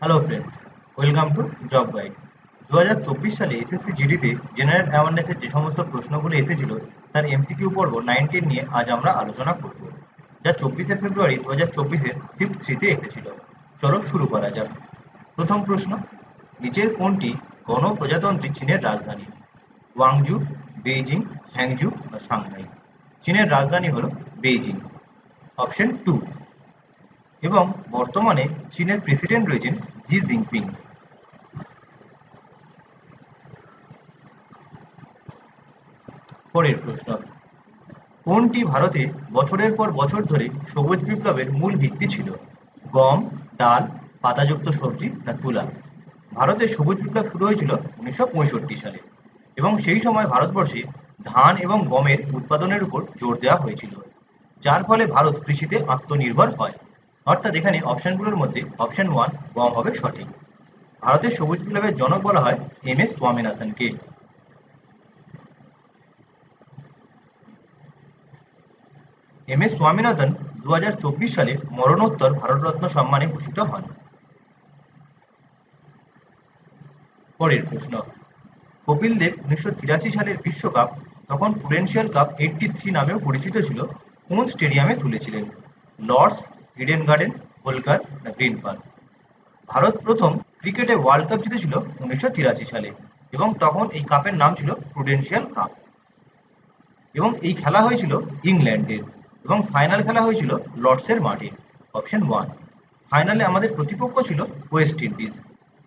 Hello friends welcome to job guide দু হাজার চব্বিশ সালে এসএসসি জিডিতে জেনারেল অ্যাওয়ারনেসের যে সমস্ত প্রশ্নগুলো এসেছিল, তার এমসিকিউ পর্ব নাইনটিন নিয়ে আজ আমরা আলোচনা করব, যা চব্বিশে ফেব্রুয়ারি দু হাজার চব্বিশের শিফট থ্রিতে এসেছিল। চলো শুরু করা যাক। প্রথম প্রশ্ন, নিচের কোনটি গণপ্রজাতন্ত্রী চীনের রাজধানী? ওয়াংজু বেইজিং হ্যাংজু বা সাংহাই। চীনের রাজধানী হলো বেইজিং। অপশন টু এবং বর্তমানে চীনের প্রেসিডেন্ট রয়েছেন জি জিনপিং। পরের প্রশ্ন, কোনটি ভারতে বছরের পর বছর ধরে সবুজ বিপ্লবের মূল ভিত্তি ছিল? গম, ডাল, পাতাযুক্ত সবজি না তুলা? ভারতে সবুজ বিপ্লব শুরু হয়েছিল উনিশশো পঁয়ষট্টি সালে এবং সেই সময় ভারতবর্ষে ধান এবং গমের উৎপাদনের উপর জোর দেওয়া হয়েছিল, যার ফলে ভারত কৃষিতে আত্মনির্ভর হয়। অর্থাৎ এখানে অপশনগুলোর মধ্যে অপশন ওয়ান গম হবে সঠিক। ভারতের সবুজ বিপ্লবের জনক বলা হয় এম এস স্বামীনাথনকে এম এস স্বামীনাথন দু সালে মরণোত্তর ভারতরত্ন সম্মানে ভূষিত হন। পরের প্রশ্ন। কপিল দেব উনিশশো তিরাশি সালের বিশ্বকাপ তখন প্রুডেন্সিয়াল কাপ এইটটি নামেও পরিচিত ছিল, কোন স্টেডিয়ামে তুলেছিলেন? লর্ডস ইডেন গার্ডেন হোলকার না গ্রিন পার্ক ভারত প্রথম ক্রিকেটে ওয়ার্ল্ড কাপ জিতেছিল উনিশশো তিরাশি সালে এবং তখন এই কাপের নাম ছিল প্রুডেন্সিয়াল কাপ এবং এই খেলা হয়েছিল ইংল্যান্ডের এবং ফাইনাল খেলা হয়েছিল লর্ডসের মাঠে অপশন ওয়ান ফাইনালে আমাদের প্রতিপক্ষ ছিল ওয়েস্ট ইন্ডিজ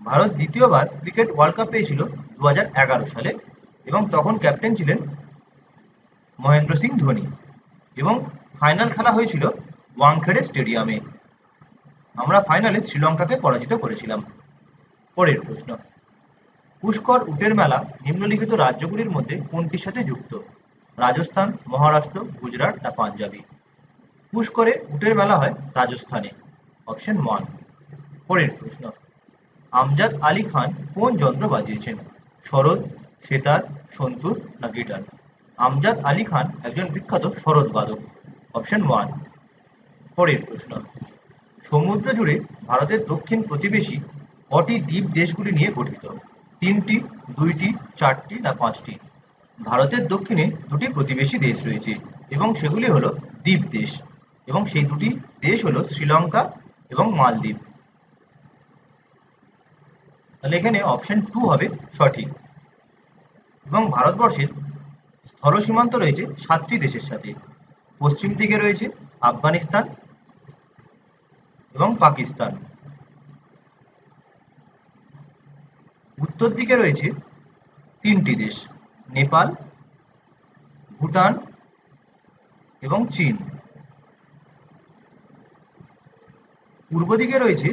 ভারত দ্বিতীয়বার ক্রিকেট ওয়ার্ল্ড কাপ পেয়েছিল দু হাজার এগারো সালে এবং তখন ক্যাপ্টেন ছিলেন মহেন্দ্র সিং ধোনি এবং ফাইনাল খেলা হয়েছিল ওয়াংখেড়ে স্টেডিয়ামে। আমরা ফাইনালে শ্রীলঙ্কাকে পরাজিত করেছিলাম। পরের প্রশ্ন। পুষ্কর উটের মেলা নিম্নলিখিত রাজ্যগুলির মধ্যে কোনটির সাথে যুক্ত? রাজস্থান, মহারাষ্ট্র, গুজরাট না পাঞ্জাবি? পুষ্করে উটের মেলা হয় রাজস্থানে। অপশন ওয়ান পরের প্রশ্ন। আমজাদ আলী খান কোন যন্ত্র বাজিয়েছেন? শরৎ, সেতার, সন্তুর না গিটার? আমজাদ আলী খান একজন বিখ্যাত শরৎ বাদক। অপশন ওয়ান পরের প্রশ্ন। সমুদ্র জুড়ে ভারতের দক্ষিণ প্রতিবেশী কটি দ্বীপ দেশগুলি নিয়ে গঠিত? তিনটি, দুইটি, চারটি না পাঁচটি? ভারতের দক্ষিণে দুটি প্রতিবেশী দেশ রয়েছে এবং সেগুলি হলো দ্বীপ দেশ এবং সেই দুটি দেশ হলো শ্রীলঙ্কা এবং মালদ্বীপ। তাহলে এখানে অপশন টু হবে সঠিক। এবং ভারতবর্ষের স্থল সীমান্ত রয়েছে সাতটি দেশের সাথে। পশ্চিম দিকে রয়েছে আফগানিস্তান এবং পাকিস্তান। উত্তর দিকে রয়েছে তিনটি দেশ, নেপাল, ভুটান এবং চীন। পূর্ব দিকে রয়েছে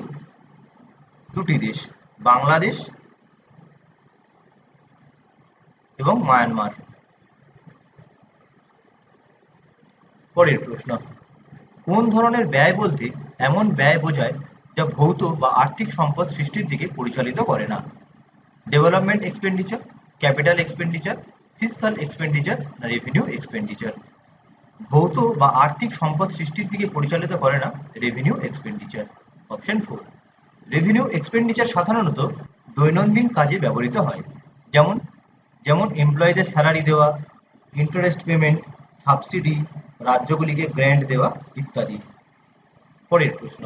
দুটি দেশ, বাংলাদেশ এবং মায়ানমার। পরের প্রশ্ন, কোন ধরনের ব্যয় বলতে এমন ব্যয় বোঝায় যা ভৌত বা আর্থিক সম্পদ সৃষ্টির দিকে পরিচালিত করে না। Development expenditure capital expenditure fiscal expenditure না রেভিনিউ এক্সপেন্ডিচার ভৌত বা আর্থিক সম্পদ সৃষ্টির দিকে পরিচালিত করে না revenue expenditure option four revenue expenditure সাধারণত দৈনন্দিন কাজে ব্যবহৃত হয়। যেমন যেমন এমপ্লয়ীদের স্যালারি দেওয়া ইন্টারেস্ট পেমেন্ট সাবসিডি রাজ্যগুলিকে গ্র্যান্ট দেওয়া ইত্যাদি। পরের প্রশ্ন।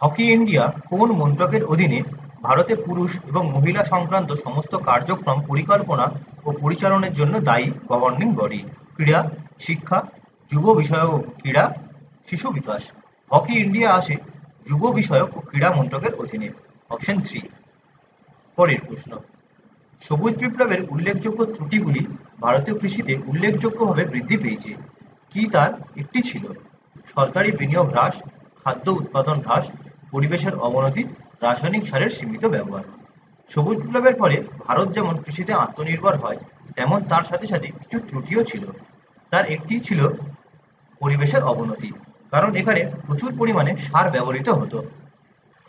হকি ইন্ডিয়া কোন মন্ত্রকের অধীনে ভারতে পুরুষ এবং মহিলা সংক্রান্ত সমস্ত কার্যক্রম পরিকল্পনা ও পরিচালনের জন্য দায়ী গভর্নিং বডি ক্রীড়া, শিক্ষা, যুব বিষয়ক ক্রীড়া, শিশু বিকাশ। হকি ইন্ডিয়া আসে যুব বিষয়ক ও ক্রীড়া মন্ত্রকের অধীনে। অপশন থ্রি পরের প্রশ্ন। সবুজ বিপ্লবের উল্লেখযোগ্য ত্রুটিগুলি ভারতীয় কৃষিতে উল্লেখযোগ্যভাবে বৃদ্ধি পেয়েছে। কি তার একটি ছিল? সরকারি বিনিয়োগ হ্রাস, খাদ্য উৎপাদন হ্রাস, পরিবেশের অবনতি, রাসায়নিক সারের সীমিত ব্যবহার। সবুজ বিপ্লবের ফলে ভারত যেমন কৃষিতে আত্মনির্ভর হয়, তেমন তার সাথে সাথে কিছু ত্রুটিও ছিল। তার একটি ছিল পরিবেশের অবনতি, কারণ এখানে প্রচুর পরিমাণে সার ব্যবহৃত হতো।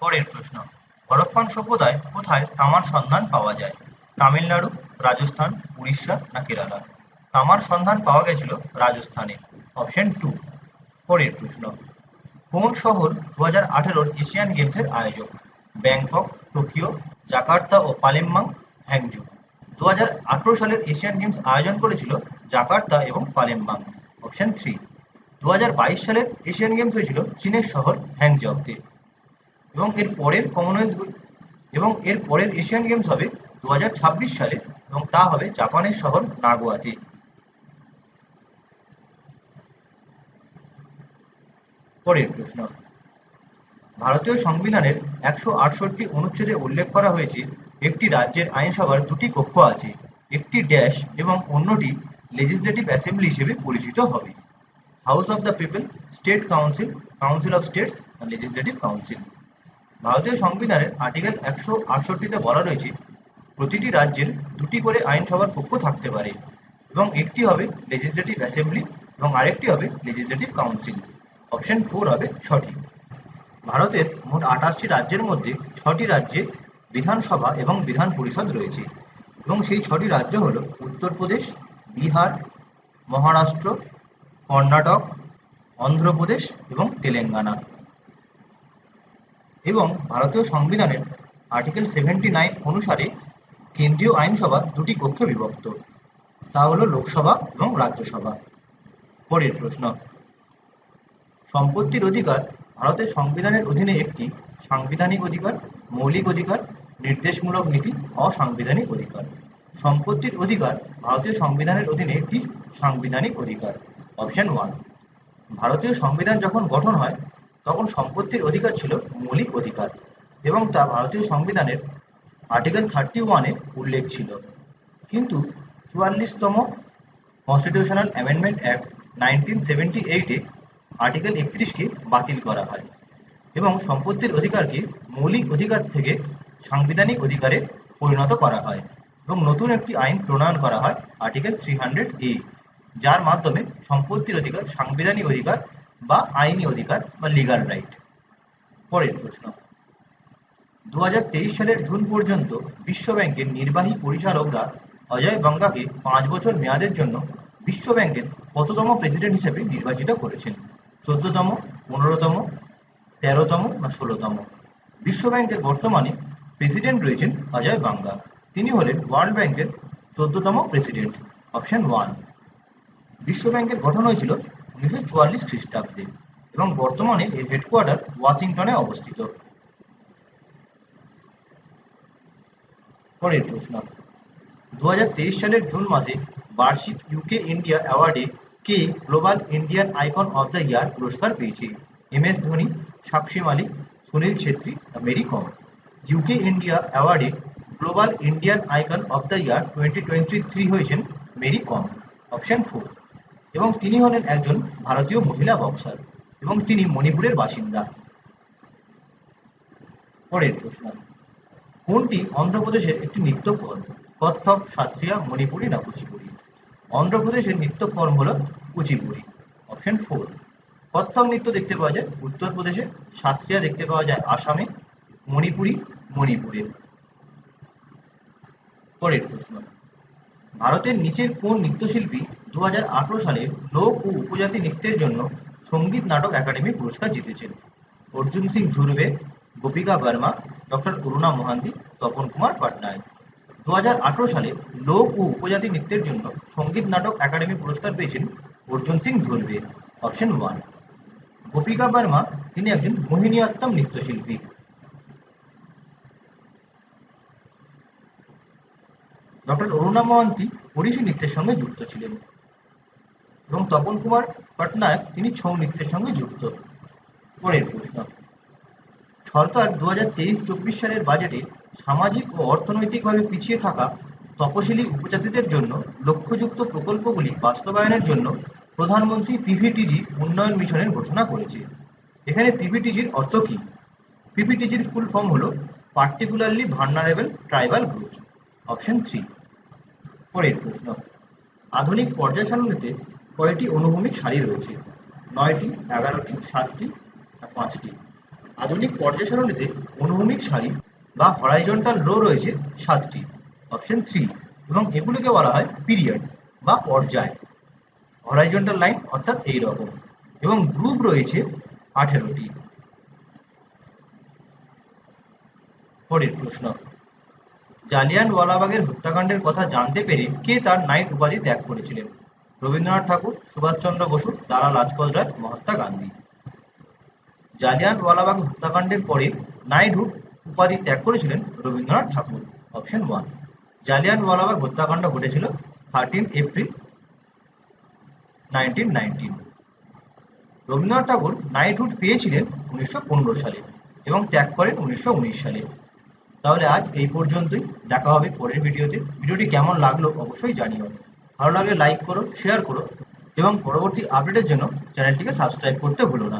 পরের প্রশ্ন হরপ্পান সভ্যতায় কোথায় তামার সন্ধান পাওয়া যায়? তামিলনাড়ু, রাজস্থান, উড়িষ্যা না কেরালা? তামার সন্ধান পাওয়া গেছিল রাজস্থানে। অপশন টু পরের প্রশ্ন। কোন শহর দু হাজার এশিয়ান গেমসের আয়োজক। ব্যাংকক, টোকিও, জাকার্তা ও পালেম্বাং হ্যাংজু দু সালের এশিয়ান গেমস আয়োজন করেছিল জাকার্তা এবং পালেম্বাং অপশন থ্রি। দু হাজার বাইশ সালের এশিয়ান গেমস হয়েছিল চীনের শহর হ্যাংজাওতে এবং এর পরের কমনওয়েলথ এবং এর পরের এশিয়ান গেমস হবে দু হাজার ছাব্বিশ সালে এবং তা হবে জাপানের শহর নাগোয়াতে। পরের প্রশ্ন। ভারতীয় সংবিধানের একশো আটষট্টি অনুচ্ছেদে উল্লেখ করা হয়েছে, একটি রাজ্যের আইনসভার দুটি কক্ষ আছে, একটি ড্যাশ এবং অন্যটি লেজিসলেটিভ অ্যাসেম্বলি হিসেবে পরিচিত হবে। House of the people state council council of states legislative council ভারতীয় সংবিধানের আর্টিকেল একশো আটষট্টিতে বলা রয়েছে, প্রতিটি রাজ্যের দুটি করে আইনসভার কক্ষ থাকতে পারে এবং একটি হবে লেজিসলেটিভ অ্যাসেম্বলি এবং আরেকটি হবে লেজিসলেটিভ কাউন্সিল অপশন ফোর হবে সঠিক ভারতের মোট আঠাশটি রাজ্যের মধ্যে ছটি রাজ্যে বিধানসভা এবং বিধান পরিষদ রয়েছে এবং সেই ছটি রাজ্য হল উত্তরপ্রদেশ, বিহার, মহারাষ্ট্র, কর্ণাটক, অন্ধ্রপ্রদেশ এবং তেলেঙ্গানা। এবং ভারতীয় সংবিধানের আর্টিকেল সেভেন্টি নাইন অনুসারে কেন্দ্রীয় আইনসভা দুটি কক্ষে বিভক্ত। তা হল লোকসভা এবং রাজ্যসভা। পরের প্রশ্ন। সম্পত্তির অধিকার ভারতের সংবিধানের অধীনে একটি সাংবিধানিক অধিকার, মৌলিক অধিকার, নির্দেশমূলক নীতি, অসাংবিধানিক অধিকার। সম্পত্তির অধিকার ভারতীয় সংবিধানের অধীনে একটি সাংবিধানিক অধিকার। Option one. ভারতীয় সংবিধান যখন গঠন হয়, তখন সম্পত্তির অধিকার ছিল মৌলিক অধিকার এবং তা ভারতীয় সংবিধানের আর্টিকেল থার্টি ওয়ানে উল্লেখ ছিল। কিন্তু চুয়াল্লিশতম constitutional amendment act nineteen seventy এইটে আর্টিকেল একত্রিশকে বাতিল করা হয় এবং সম্পত্তির অধিকারকে মৌলিক অধিকার থেকে সাংবিধানিক অধিকারে পরিণত করা হয় এবং নতুন একটি আইন প্রণয়ন করা হয় আর্টিকেল থ্রি হান্ড্রেড এ যার মাধ্যমে সম্পত্তির অধিকার, সাংবিধানিক অধিকার বা আইনি অধিকার বা লিগাল রাইট পরের প্রশ্ন। দু হাজার তেইশ সালের জুন পর্যন্ত বিশ্ব ব্যাংকের নির্বাহী পরিচালকরা অজয় বাঙ্গাকে পাঁচ বছর মেয়াদের জন্য বিশ্ব ব্যাংকের কততম প্রেসিডেন্ট হিসেবে নির্বাচিত করেছেন? চোদ্দতম, পনেরোতম, তেরোতম না ষোলোতম। বিশ্ব ব্যাংকের বর্তমানে প্রেসিডেন্ট রয়েছেন অজয় বাঙ্গা। তিনি হলেন ওয়ার্ল্ড ব্যাংকের চোদ্দতম প্রেসিডেন্ট, অপশন ওয়ান। বিশ্ব ব্যাংকের গঠন হয়েছিল উনিশশো চুয়াল্লিশ খ্রিস্টাব্দে এবং বর্তমানে এর হেডকোয়ার্টার ওয়াশিংটনে অবস্থিত। পরের প্রশ্ন। দু হাজার তেইশ সালের জুন মাসে বার্ষিক ইউকে ইন্ডিয়া অ্যাওয়ার্ডে কে global Indian icon of the year পুরস্কার পেয়েছে? M S Dhoni Sakshi Malik Sunil Chhetri, Mary Kom. UK India অ্যাওয়ার্ডে global Indian icon of the year twenty twenty three হয়েছেন মেরি কম, অপশন ফোর এবং তিনি হলেন একজন ভারতীয় মহিলা বক্সার এবং তিনি মণিপুরের বাসিন্দা। পরের প্রশ্ন, কোনটি অন্ধ্রপ্রদেশের একটি নৃত্য ফর্ম কত্থক, সাত্রিয়া, মণিপুরি না কুচিপুরি? অন্ধ্রপ্রদেশের নৃত্য ফর্ম হল কুচিপুরি অপশন ফোর কত্থক নৃত্য দেখতে পাওয়া যায় উত্তরপ্রদেশে সাত্রিয়া দেখতে পাওয়া যায় আসামে, মণিপুরি মণিপুরে পরের প্রশ্ন, ভারতের নিচের কোন নৃত্যশিল্পী দু হাজার আঠারো সালে লোক ও উপজাতি নৃত্যের জন্য সংগীত নাটক একাডেমি পুরস্কার জিতেছেন? অর্জুন সিং ধুরবে, গোপিকা বর্মা, ডক্টর করুণা মহান্তি, তপন কুমার পাটনায়ক। দু হাজার আঠারো সালে লোক ও উপজাতি নৃত্যের জন্য সংগীত নাটক একাডেমি পুরস্কার পেয়েছেন অর্জুন সিং ধুরবে অপশন ওয়ান। গোপিকা বর্মা, তিনি একজন মোহিনীয়ত্তম নৃত্যশিল্পী। ডক্টর অরুণা মহান্তি ওড়িশি নৃত্যের সঙ্গে যুক্ত ছিলেন এবং তপন কুমার পটনায়ক, তিনি ছৌ নৃত্যের সঙ্গে যুক্ত। পরের প্রশ্ন, সরকার দু হাজার তেইশ চব্বিশ সালের বাজেটে সামাজিক ও অর্থনৈতিকভাবে পিছিয়ে থাকা তপশিলি উপজাতিদের জন্য লক্ষ্যযুক্ত প্রকল্পগুলি বাস্তবায়নের জন্য প্রধানমন্ত্রী পিভিটিজি উন্নয়ন মিশনের ঘোষণা করেছে। এখানে পিভিটিজির অর্থ কি? পিভিটিজির ফুল ফর্ম হল particularly vulnerable tribal group, option three. পরের প্রশ্ন, আধুনিক পর্যায় সারণীতে কয়টি অনুভূমিক সারি রয়েছে? নয়টি, এগারোটি, সাতটি, পাঁচটি। আধুনিক পর্যায় সারণীতে অনুভূমিক সারি বা হরাইজন্টাল রো রয়েছে সাতটি অপশন থ্রি এবং এগুলিকে বলা হয় পিরিয়ড বা পর্যায়। হরাইজন্টাল লাইন অর্থাৎ এই রকম, এবং গ্রুপ রয়েছে আঠেরোটি। পরের প্রশ্ন, জালিয়ানওয়ালাবাগের হত্যাকাণ্ডের কথা জানতে পেরে কে তার নাইট উপাধি ত্যাগ করেছিলেন? রবীন্দ্রনাথ ঠাকুর, সুভাষচন্দ্র বসু, লালা লাজপত রায়, মহাত্মা গান্ধী। জালিয়ান ওয়ালাবাগ হত্যাকাণ্ডের পরে নাইটহুড উপাধি ত্যাগ করেছিলেন রবীন্দ্রনাথ ঠাকুর অপশন ওয়ান জালিয়ানওয়ালাবাগ হত্যাকাণ্ড ঘটেছিল thirteen April nineteen Rabindranath Tagore knighthood পেয়েছিলেন উনিশশো পনেরো সালে এবং ত্যাগ করেন উনিশশো উনিশ সালে। তাহলে আজ এই পর্যন্তই। দেখা হবে পরের ভিডিওতে। ভিডিওটি কেমন লাগল অবশ্যই জানিও। ভালো লাগলে লাইক করো শেয়ার করো এবং পরবর্তী আপডেটের জন্য চ্যানেলটিকে সাবস্ক্রাইব করতে ভুলো না।